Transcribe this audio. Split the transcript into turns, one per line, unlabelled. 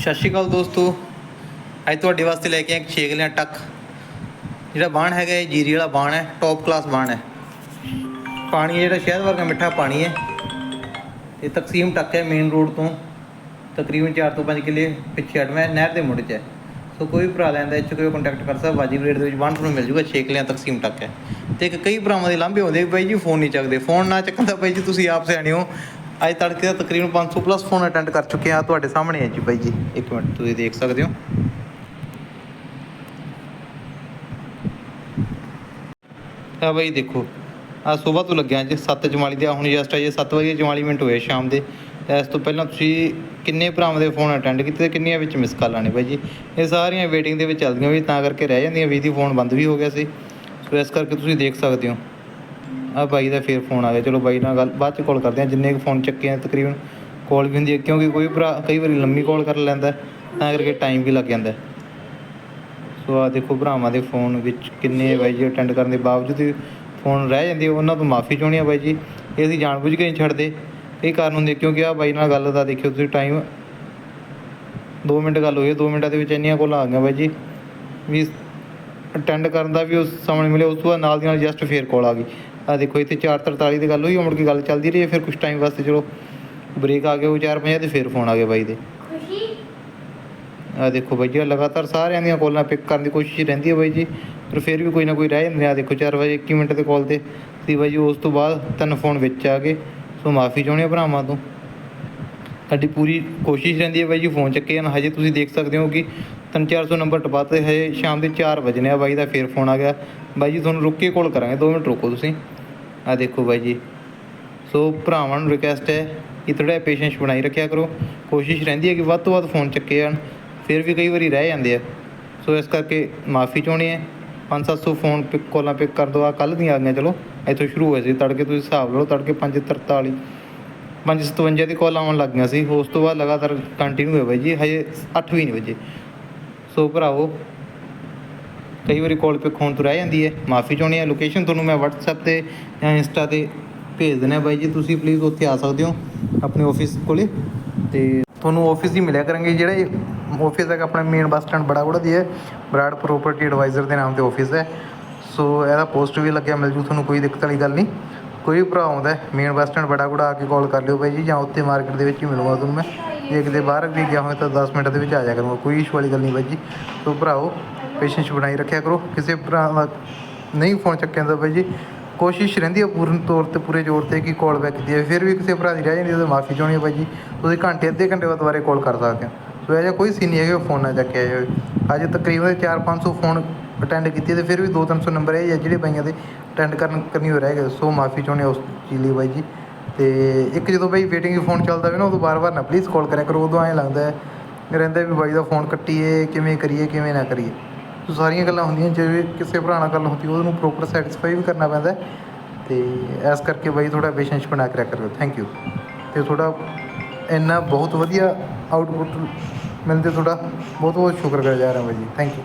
ਸਤਿ ਸ਼੍ਰੀ ਅਕਾਲ ਦੋਸਤੋ। ਅੱਜ ਤੁਹਾਡੇ ਵਾਸਤੇ ਲੈ ਕੇ ਆਏ ਇੱਕ ਛੇਕ ਟੱਕ। ਜਿਹੜਾ ਬਾਣ ਹੈਗਾ ਇਹ ਜੀਰੀ ਵਾਲਾ ਬਾਣ ਹੈ ਟੌਪ ਕਲਾਸ ਬਾਣ ਹੈ। ਪਾਣੀ ਜਿਹੜਾ ਸ਼ਹਿਦ ਵਰਗਾ ਮਿੱਠਾ ਪਾਣੀ ਹੈ। ਇਹ ਤਕਸੀਮ ਟੱਕ ਹੈ ਮੇਨ ਰੋਡ ਤੋਂ। ਤਕਰੀਬਨ 4 ਤੋਂ 5 ਕਿਲੇ ਪਿੱਛੇ ਹਟਵੇਂ ਨਹਿਰ ਦੇ ਮੁੱਢ 'ਚ ਹੈ। ਸੋ ਕੋਈ ਵੀ ਭਰਾ ਲੈਂਦਾ ਇੱਥੇ ਕੋਈ ਕੰਟੈਕਟ ਕਰ ਸਕਦਾ ਵਾਜਿਬ ਰੇਟ ਦੇ ਵਿੱਚ ਬਾਣ ਤੁਹਾਨੂੰ ਮਿਲ ਜੂਗਾ, ਛੇਕ ਤਕਸੀਮ ਟੱਕ ਹੈ। ਤੇ ਇੱਕ ਕਈ ਭਰਾਵਾਂ ਦੇ ਲਾਂਭੇ ਹੁੰਦੇ ਵੀ ਬਾਈ ਜੀ ਫੋਨ ਨਹੀਂ ਚੱਕਦੇ। ਫੋਨ ਨਾ ਚੱਕਣ ਦਾ ਬਾਈ ਜੀ, ਤੁਸੀਂ ਆਪ ਸਿਆਣੇ ਹੋ। ਅੱਜ ਤੜਕੇ ਦਾ ਤਕਰੀਬਨ 500 ਪਲੱਸ ਫੋਨ ਅਟੈਂਡ ਕਰ ਚੁੱਕੇ ਆ ਤੁਹਾਡੇ ਸਾਹਮਣੇ ਹੈ ਜੀ ਬਾਈ ਜੀ। ਇੱਕ ਮਿੰਟ, ਤੁਸੀਂ ਦੇਖ ਸਕਦੇ ਹੋ। ਆ ਬਾਈ ਦੇਖੋ ਆ ਸਵੇਰ ਤੋਂ ਲੱਗਿਆ ਅੱਜ 7:44 ਦੇ ਹੁਣ ਜਸਟ ਅਜੇ 7 ਵਜੇ 44 ਮਿੰਟ ਹੋਏ ਸ਼ਾਮ ਦੇ। ਇਸ ਤੋਂ ਪਹਿਲਾਂ ਤੁਸੀਂ ਕਿੰਨੇ ਭਰਾਵਾਂ ਦੇ ਫੋਨ ਅਟੈਂਡ ਕੀਤੇ ਤੇ ਕਿੰਨੀਆਂ ਵਿੱਚ ਮਿਸ ਕਾਲਾਂ ਨੇ ਬਾਈ ਜੀ? ਇਹ ਸਾਰੀਆਂ ਵੇਟਿੰਗ ਦੇ ਵਿੱਚ ਚੱਲਦੀਆਂ ਵੀ ਤਾਂ ਕਰਕੇ ਰਹਿ ਜਾਂਦੀਆਂ, ਵੀ ਦੀ ਫੋਨ ਬੰਦ ਵੀ ਹੋ ਗਿਆ ਸੀ। ਸੋ ਇਸ ਕਰਕੇ ਤੁਸੀਂ ਦੇਖ ਸਕਦੇ ਹੋ। ਆ ਬਾਈ ਦਾ ਫੇਰ ਫੋਨ ਆ ਗਿਆ। ਚਲੋ ਬਾਈ ਨਾਲ ਗੱਲ ਬਾਅਦ ਚ ਕਾਲ ਕਰਦੇ ਆ। ਜਿੰਨੇ ਕੁ ਫੋਨ ਚੱਕੇ ਆ, ਤਕਰੀਬਨ ਕਾਲ ਵੀ ਹੁੰਦੀ ਹੈ ਕਿਉਂਕਿ ਕੋਈ ਭਰਾ ਕਈ ਵਾਰੀ ਲੰਮੀ ਕਾਲ ਕਰ ਲੈਂਦਾ ਤਾਂ ਕਰਕੇ ਟਾਈਮ ਵੀ ਲੱਗ ਜਾਂਦਾ ਸੋ ਆ ਦੇਖੋ ਭਰਾਵਾਂ ਦੇ ਫੋਨ ਵਿੱਚ ਕਿੰਨੇ ਬਾਈ ਜੀ ਅਟੈਂਡ ਕਰਨ ਦੇ ਬਾਵਜੂਦ ਵੀ ਫੋਨ ਰਹਿ ਜਾਂਦੇ ਉਹਨਾਂ ਤੋਂ ਮਾਫੀ ਚਾਹੁੰਦੇ ਆ ਬਾਈ ਜੀ। ਇਹ ਅਸੀਂ ਜਾਣਬੁੱਝ ਕੇ ਨਹੀਂ ਛੱਡਦੇ। ਇਹ ਕਾਰਨ ਹੁੰਦੇ ਕਿਉਂਕਿ ਆ ਬਾਈ ਨਾਲ ਗੱਲ ਦਾ ਦੇਖਿਓ ਤੁਸੀਂ ਟਾਈਮ 2 ਮਿੰਟ ਗੱਲ ਹੋਈ 2 ਮਿੰਟਾਂ ਦੇ ਵਿੱਚ ਇੰਨੀਆਂ ਕੋਲ ਆ ਗਈਆਂ ਬਾਈ ਜੀ। ਵੀ ਅਟੈਂਡ ਕਰਨ ਦਾ ਵੀ ਉਸ ਸਮਝ ਮਿਲਿਆ, ਉਸ ਤੋਂ ਬਾਅਦ ਨਾਲ ਦੀ ਨਾਲ ਜਸਟ ਫੇਰ ਕੋਲ ਆ ਗਈ। ਆ ਦੇਖੋ ਇੱਥੇ 4:43 ਦੀ ਗੱਲ ਹੋਈ ਮੁੜ ਕੇ ਗੱਲ ਚੱਲਦੀ ਰਹੀ ਫਿਰ ਕੁਝ ਟਾਈਮ ਵਾਸਤੇ ਚਲੋ ਬ੍ਰੇਕ ਆ ਗਿਆ ਉਹ 4:50 ਤੇ ਫੇਰ ਫੋਨ ਆ ਗਿਆ ਬਾਈ ਦੇ। ਆ ਦੇਖੋ ਬਾਈ ਜੀ ਲਗਾਤਾਰ ਸਾਰਿਆਂ ਦੀਆਂ ਕਾਲਾਂ ਪਿਕ ਕਰਨ ਦੀ ਕੋਸ਼ਿਸ਼ ਰਹਿੰਦੀ ਹੈ ਬਾਈ ਜੀ ਪਰ ਫਿਰ ਵੀ ਕੋਈ ਨਾ ਕੋਈ ਰਹਿ ਜਾਂਦੇ ਆ। ਦੇਖੋ 4 ਵਜੇ 21 ਮਿੰਟ ਦੇ ਕਾਲ ਤੇ ਸੀ ਬਾਈ ਜੀ ਉਸ ਤੋਂ ਬਾਅਦ ਤਿੰਨ ਫੋਨ ਵਿੱਚ ਆ ਗਏ। ਸੋ ਮਾਫੀ ਚਾਹੁੰਦੇ ਭਰਾਵਾਂ ਤੋਂ। ਸਾਡੀ ਪੂਰੀ ਕੋਸ਼ਿਸ਼ ਰਹਿੰਦੀ ਹੈ ਬਾਈ ਜੀ ਫੋਨ ਚੱਕੇ ਹਨ ਹਜੇ ਤੁਸੀਂ ਦੇਖ ਸਕਦੇ ਹੋ ਕਿ 3-400 ਨੰਬਰ ਟਪਾਤੇ ਹਜੇ ਸ਼ਾਮ ਦੇ 4 ਵਜਨੇ ਆ ਬਾਈ ਦਾ ਫੇਰ ਫੋਨ ਆ ਗਿਆ। ਬਾਈ ਜੀ ਤੁਹਾਨੂੰ ਰੁੱਕ ਕੇ ਕਾਲ ਕਰਾਂਗੇ 2 ਮਿੰਟ ਰੁਕੋ ਤੁਸੀਂ। ਆ ਦੇਖੋ ਬਾਈ ਜੀ। ਸੋ ਭਰਾਵਾਂ ਨੂੰ ਰਿਕਵੈਸਟ ਹੈ ਕਿ ਥੋੜ੍ਹਾ ਪੇਸ਼ੈਂਸ ਬਣਾਈ ਰੱਖਿਆ ਕਰੋ। ਕੋਸ਼ਿਸ਼ ਰਹਿੰਦੀ ਹੈ ਕਿ ਵੱਧ ਤੋਂ ਵੱਧ ਫੋਨ ਚੱਕੇ ਜਾਣ, ਫਿਰ ਵੀ ਕਈ ਵਾਰੀ ਰਹਿ ਜਾਂਦੇ ਆ। ਸੋ ਇਸ ਕਰਕੇ ਮਾਫੀ ਚਾਹੁੰਦੇ ਆ 5-700 ਫੋਨ ਪਿਕ ਕਾਲਾਂ ਪਿਕ ਕਰ ਦੋ ਆ ਕੱਲ ਦੀਆਂ ਆ ਗਈਆਂ, ਚਲੋ, ਇੱਥੋਂ ਸ਼ੁਰੂ ਹੋਏ ਸੀ। ਤੜਕੇ ਤੁਸੀਂ ਹਿਸਾਬ ਲਓ, ਤੜਕੇ 5:43 5:57 ਦੀ ਕਾਲ ਆਉਣ ਲੱਗ ਗਈਆਂ ਸੀ। ਉਸ ਤੋਂ ਬਾਅਦ ਲਗਾਤਾਰ ਕੰਟੀਨਿਊ ਹੋਇਆ ਬਾਈ ਜੀ। ਹਜੇ 8 ਵੀ ਨਹੀਂ ਵਜੇ। ਸੋ ਭਰਾਵੋ ਕਈ ਵਾਰੀ ਕਾਲ ਪਿਕ ਹੋਣ ਤੋਂ ਰਹਿ ਜਾਂਦੀ ਹੈ। ਮਾਫੀ ਚਾਹੁੰਦੇ ਆ ਲੋਕੇਸ਼ਨ ਤੁਹਾਨੂੰ ਮੈਂ WhatsApp ਤੇ ਜਾਂ ਇੰਸਟਾ ਤੇ ਭੇਜ ਦਿੰਦਾ ਬਾਈ ਜੀ। ਤੁਸੀਂ ਪਲੀਜ਼ ਉੱਥੇ ਆ ਸਕਦੇ ਹੋ ਆਪਣੇ ਆਫਿਸ ਕੋਲੇ। ਤੇ ਤੁਹਾਨੂੰ ਆਫਿਸ ਹੀ ਮਿਲਿਆ ਕਰਾਂਗੇ। ਜਿਹੜਾ ਇਹ ਆਫਿਸ ਹੈਗਾ, ਆਪਣਾ ਮੇਨ ਬੱਸ ਸਟੈਂਡ ਬੜਾ ਬੜਾ ਦੀ ਹੈ। ਬਰਾੜ ਪ੍ਰੋਪਰਟੀ ਐਡਵਾਈਜ਼ਰ ਦੇ ਨਾਮ ਤੇ ਆਫਿਸ ਹੈ। ਸੋ ਇਹਦਾ ਪੋਸਟ ਵੀ ਲੱਗਿਆ, ਮਿਲ ਜੂ ਤੁਹਾਨੂੰ, ਕੋਈ ਦਿੱਕਤ ਵਾਲੀ ਗੱਲ ਨਹੀਂ। ਕੋਈ ਵੀ ਭਰਾ ਆਉਂਦਾ ਮੇਨ ਬੱਸ ਸਟੈਂਡ ਬੜਾ ਗੁੜਾ ਆ ਕੇ ਕਾਲ ਕਰ ਲਿਓ ਬਾਈ ਜੀ। ਜਾਂ ਉੱਥੇ ਮਾਰਕੀਟ ਦੇ ਵਿੱਚ ਹੀ ਮਿਲੂਗਾ ਤੁਹਾਨੂੰ ਮੈਂ। ਜੇ ਕਿਤੇ ਬਾਹਰ ਵੀ ਗਿਆ ਹੋਵੇ ਤਾਂ 10 ਮਿੰਟ ਦੇ ਵਿੱਚ ਆ ਜਾ ਕਰੂੰਗਾ। ਕੋਈ ਇਸ਼ੂ ਵਾਲੀ ਗੱਲ ਨਹੀਂ ਬਾਈ ਜੀ। ਸੋ ਭਰਾਓ ਪੇਸ਼ੈਂਸ ਬਣਾਈ ਰੱਖਿਆ ਕਰੋ। ਕਿਸੇ ਭਰਾ ਦਾ ਨਹੀਂ ਫੋਨ ਚੱਕਿਆ ਜਾਂਦਾ ਬਾਈ ਜੀ। ਕੋਸ਼ਿਸ਼ ਰਹਿੰਦੀ ਹੈ ਪੂਰਨ ਤੌਰ ਤੇ, ਪੂਰੇ ਜ਼ੋਰ ਤੇ ਕਿ ਕਾਲ ਬੈਕ ਦੀ ਹੈ ਫਿਰ ਵੀ ਕਿਸੇ ਭਰਾ ਦੀ ਰਹਿ ਜਾਂਦੀ ਹੈ ਤਾਂ ਮਾਫੀ ਚਾਹੁੰਦੀ ਹੈ ਬਾਈ ਜੀ। ਤੁਸੀਂ ਘੰਟੇ, ਅੱਧੇ ਘੰਟੇ ਬਾਅਦ ਦੁਬਾਰੇ ਕਾਲ ਕਰ ਸਕਦੇ ਹੋ ਸੋ ਇਹ ਜਿਹਾ ਕੋਈ ਸੀਨ ਨਹੀਂ ਹੈਗਾ ਫੋਨ ਨਾ ਚੱਕਿਆ ਜਾਵੇ। ਅੱਜ ਤਕਰੀਬਨ 4-500 ਫੋਨ ਅਟੈਂਡ ਕੀਤੇ ਤੇ ਫਿਰ ਵੀ 2-300 ਨੰਬਰ ਇਹ ਹੈ ਜਿਹੜੇ ਬਾਈਆਂ ਦੇ ਅਟੈਂਡ ਕਰਨ, ਕਰਨੀ ਹੋ ਰਹਿ ਗਏ। ਸੋ ਮਾਫੀ ਚਾਹੁੰਦੇ ਹਾਂ ਉਸ ਚੀਜ਼ ਲਈ ਬਾਈ ਜੀ। ਤੇ ਇੱਕ ਜਦੋਂ ਬਾਈ ਵੇਟਿੰਗ ਫੋਨ ਚੱਲਦਾ ਵੇ ਨਾ, ਉਦੋਂ ਬਾਰ-ਬਾਰ ਨਾ ਪਲੀਜ਼ ਕਾਲ ਕਰਿਆ ਕਰੋ। ਉਦੋਂ ਐਂ ਲੱਗਦਾ ਹੈ ਰਹਿੰਦਾ ਵੀ ਬਾਈ ਦਾ ਫੋਨ ਕੱਟੀਏ, ਕਿਵੇਂ ਕਰੀਏ, ਕਿਵੇਂ ਨਾ ਕਰੀਏ। ਸਾਰੀਆਂ ਗੱਲਾਂ ਹੁੰਦੀਆਂ ਜਿਵੇਂ ਕਿਸੇ ਭਰਾ ਨਾਲ ਗੱਲ ਹੁੰਦੀ, ਉਹਨੂੰ ਪ੍ਰੋਪਰ ਸੈਟੀਸਫਾਈ ਵੀ ਕਰਨਾ ਪੈਂਦਾ ਅਤੇ ਇਸ ਕਰਕੇ ਬਾਈ ਥੋੜ੍ਹਾ ਪੇਸ਼ੈਂਸ ਬਣਾ ਕੇ ਰੱਖਿਆ ਕਰੋ ਥੈਂਕ ਯੂ ਅਤੇ ਥੋੜਾ ਇੰਨਾ ਬਹੁਤ ਵਧੀਆ ਆਊਟਪੁੱਟ ਮਿਲਦੇ ਤੁਹਾਡਾ ਬਹੁਤ ਬਹੁਤ ਸ਼ੁਕਰਗੁਜ਼ਾਰ ਹਾਂ ਬਾਈ ਜੀ। Thank you